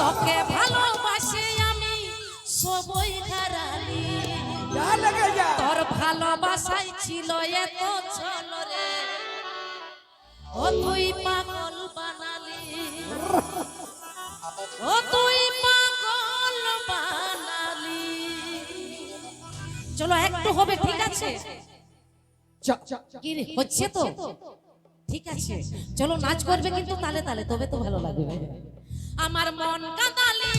তোকে ভালোবাসি আমি সবই হারালি। তোর ভালোবাসাই ছিল এত চল রে। ও তুই পাগল বানালি। ও তুই পাগল বানালি। চলো একটু হবে ঠিক আছে? কি হচ্ছে তো? ঠিক আছে? চলো নাচ করবে কিন্তু তালে তালে তবে তো ভালো লাগবে। আমার মন কাঁদালে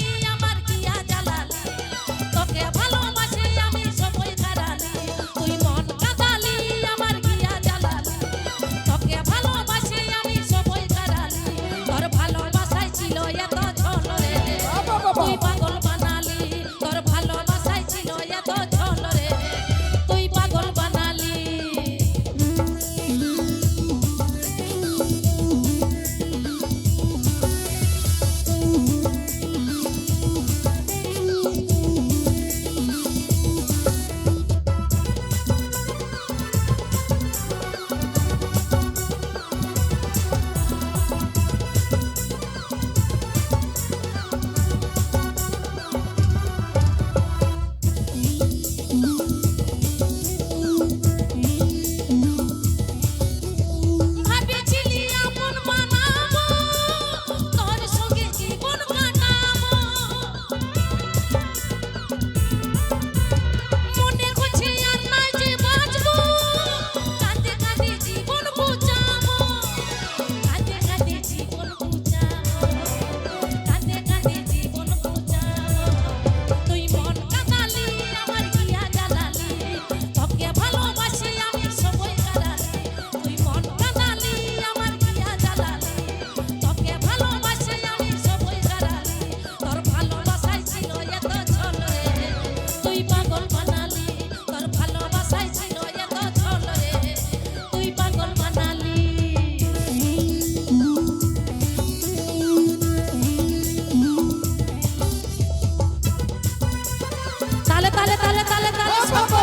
তালে তালে তালে তালে সকল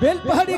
बेलपहाड़ी